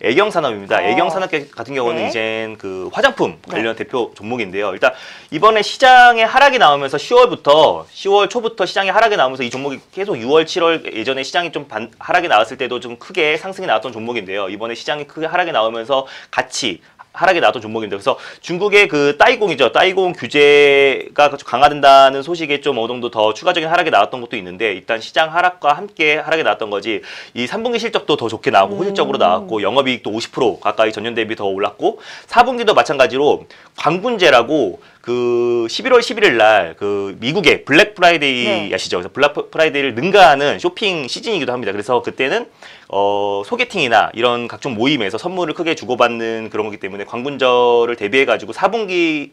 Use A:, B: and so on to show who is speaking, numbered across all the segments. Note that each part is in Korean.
A: 애경 산업입니다.
B: 어.
A: 애경 산업 같은 경우는
B: 네.
A: 이제 그 화장품
B: 네.
A: 관련 대표 종목인데요. 일단 이번에 시장에 하락이 나오면서 10월부터 10월 초부터 시장에 하락이 나오면서 이 종목이 계속 6월, 7월 예전에 시장이 좀 반- 하락이 나왔을 때도 좀 크게 상승이 나왔던 종목인데요. 이번에 시장이 크게 하락이 나오면서 같이 하락이 나왔던 종목인데 그래서 중국의 그 따이공이죠. 따이공 규제가 강화된다는 소식에 좀 어느 정도 더 추가적인 하락이 나왔던 것도 있는데 일단 시장 하락과 함께 하락이 나왔던 거지 이 3분기 실적도 더 좋게 나오고 호실적으로 나왔고 영업이익도 50% 가까이 전년 대비 더 올랐고 4분기도 마찬가지로 광분제라고 그 11월 11일 날 그 미국의 블랙 프라이데이
B: 네.
A: 아시죠? 그래서 블랙 프라이데이를 능가하는 쇼핑 시즌이기도 합니다. 그래서 그때는 어, 소개팅이나 이런 각종 모임에서 선물을 크게 주고받는 그런 거기 때문에 광분절을 대비해 가지고 4분기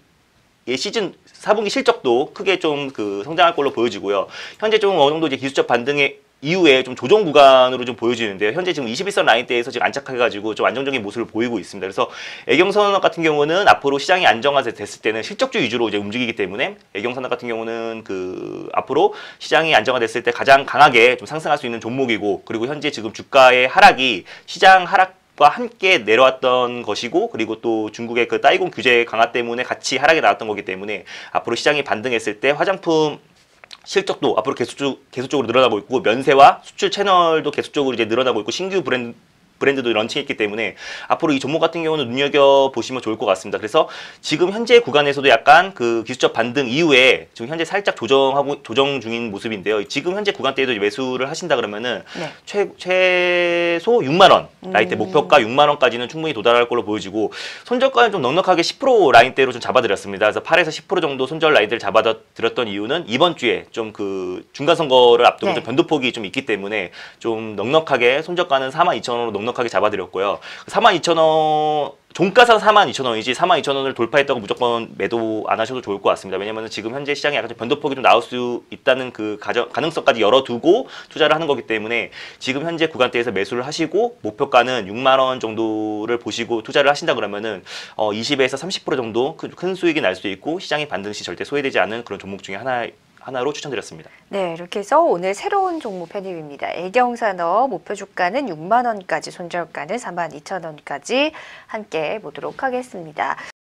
A: 의 시즌 4분기 실적도 크게 좀 그 성장할 걸로 보여지고요. 현재 좀 어느 정도 이제 기술적 반등의 이후에 좀 조정 구간으로 좀 보여지는데요. 현재 지금 21선 라인대에서 지금 안착해가지고 좀 안정적인 모습을 보이고 있습니다. 그래서 애경산업 같은 경우는 앞으로 시장이 안정화됐을 때는 실적주 위주로 이제 움직이기 때문에 애경산업 같은 경우는 그 앞으로 시장이 안정화됐을 때 가장 강하게 좀 상승할 수 있는 종목이고 그리고 현재 지금 주가의 하락이 시장 하락 과 함께 내려왔던 것이고 그리고 또 중국의 그 따이공 규제 강화 때문에 같이 하락이 나왔던 거기 때문에 앞으로 시장이 반등했을 때 화장품 실적도 앞으로 계속, 계속적으로 늘어나고 있고 면세와 수출 채널도 계속적으로 이제 늘어나고 있고 신규 브랜드 브랜드도 런칭했기 때문에 앞으로 이 종목 같은 경우는 눈여겨 보시면 좋을 것 같습니다. 그래서 지금 현재 구간에서도 약간 그 기술적 반등 이후에 지금 현재 살짝 조정하고 조정 중인 모습인데요. 지금 현재 구간대에도 매수를 하신다 그러면은
B: 네.
A: 최, 최소 6만 원 라인대
B: 음.
A: 목표가 6만 원까지는 충분히 도달할 걸로 보여지고 손절가는 좀 넉넉하게 10% 라인대로 좀 잡아드렸습니다. 그래서 8에서 10% 정도 손절 라인대를 잡아드렸던 이유는 이번 주에 좀 그 중간 선거를 앞두고
B: 네.
A: 좀 변동폭이 좀 있기 때문에 좀 넉넉하게 손절가는 4만 2천 원으로 넉넉 하게 잡아드렸고요. 4만 2천 원 종가상 4만 2천 원이지 4만 2천 원을 돌파했다고 무조건 매도 안 하셔도 좋을 것 같습니다. 왜냐하면 지금 현재 시장에 약간 좀 변동폭이 좀 나올 수 있다는 그 가정, 가능성까지 열어두고 투자를 하는 거기 때문에 지금 현재 구간대에서 매수를 하시고 목표가는 6만 원 정도를 보시고 투자를 하신다 그러면은 어, 20에서 30% 정도 큰, 큰 수익이 날 수 있고 시장이 반등 시 절대 소외되지 않은 그런 종목 중에 하나 하나로 추천드렸습니다.
B: 네, 이렇게 해서 오늘 새로운 종목 편입입니다. 애경산업 목표 주가는 6만 원까지, 손절가는 4만 2천 원까지 함께 보도록 하겠습니다.